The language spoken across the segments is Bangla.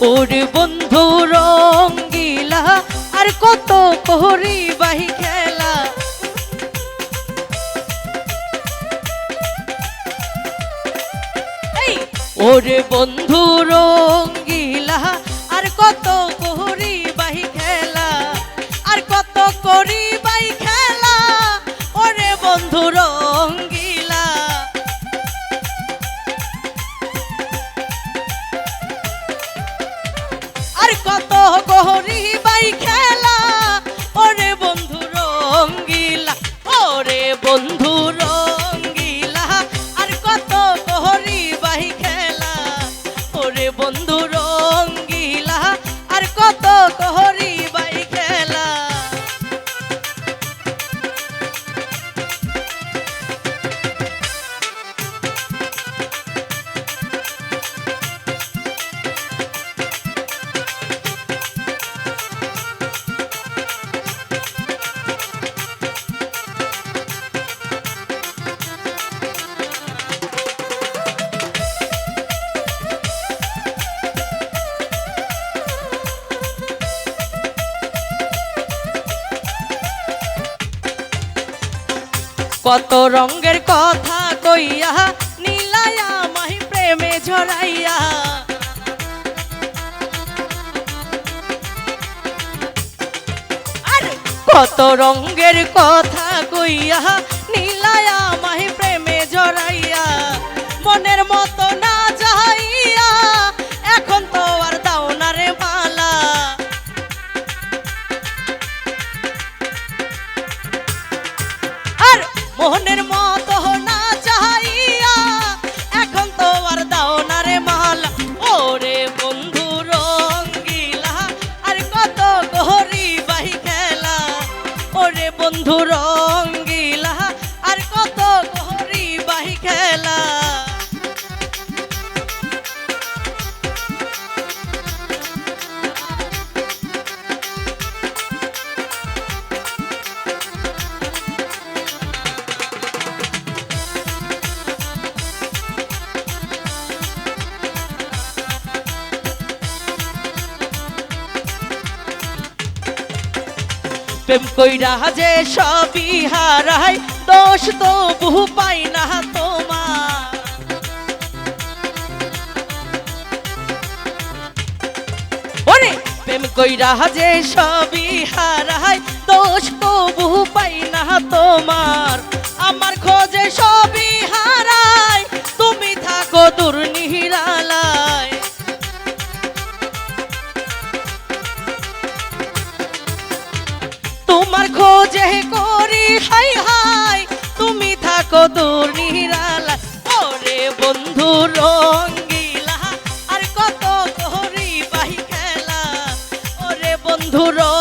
ওরে বন্ধু রঙ্গিলা আর কত করি বাহি খেলা ওর বন্ধু রঙ্গিলা আর কত আর কত গহরি বাই খেলা? ওরে বন্ধু রঙ্গিলা, ওরে বন্ধু রঙ্গিলা, আর কত গহরি বাই খেলা? ওরে বন্ধু রঙ্গিলা, আর কত গহরি কত রঙের কথা কইয়া নীলায়া মাহি প্রেমে ঝরাইয়া। কত রঙের কথা কইয়া ওরে প্রেম কইরা যে সবই হারাই দোষ তো বহু পাই না তোমার। প্রেম কইরা যে সবই হারাই দোষ তো বহু পাই না তোমার। আমার খোঁজে সবই হারাই তুমি থাকো দুর্নিহিরালায় তোমার খোঁজে করি, হাই হাই। তুমি থাকো দূর নিরালা ওরে বন্ধু রঙ্গিলা। আর কত করি বাহি খেলা, ওরে বন্ধু রঙ্গিলা।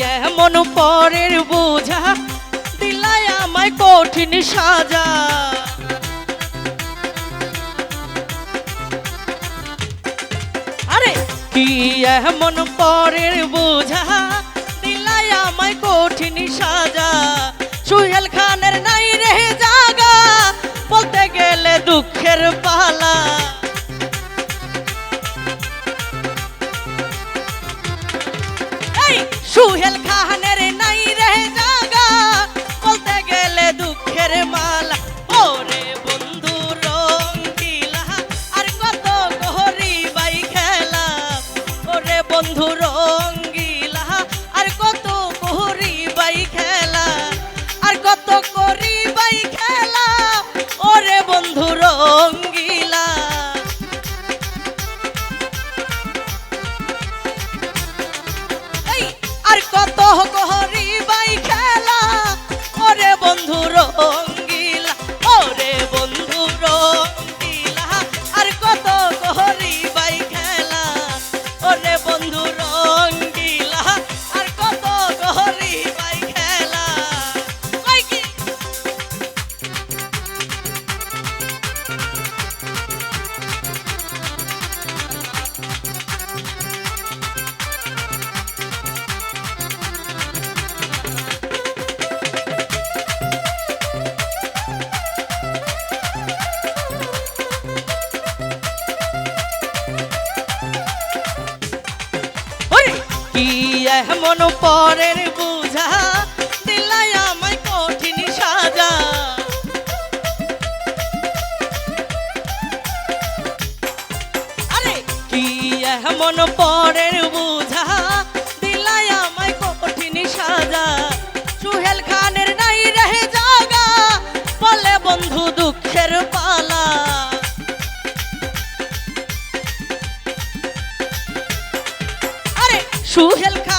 এমন পরের বোঝা, দিলাই আমায় কঠিন সাজা। আরে, কি এমন পরের বোঝা, দিলাই আমায় কঠিন সাজা। বন্ধু রঙ্গিলা, আর কত করি বাই খেলা, আর কত করি বাই খেলা, ওরে বন্ধু রঙ্গিলা। আর কত এমন পরের বুঝা, দিলাই আমায় কঠিন সাজা। আরে, কি এমন পরের বুঝা, দিলাই আমায় কঠিন সাজা। সুহেল খানের নাই রহে জাগা, বলে বন্ধু দুঃখের পালা। সুহেল খানের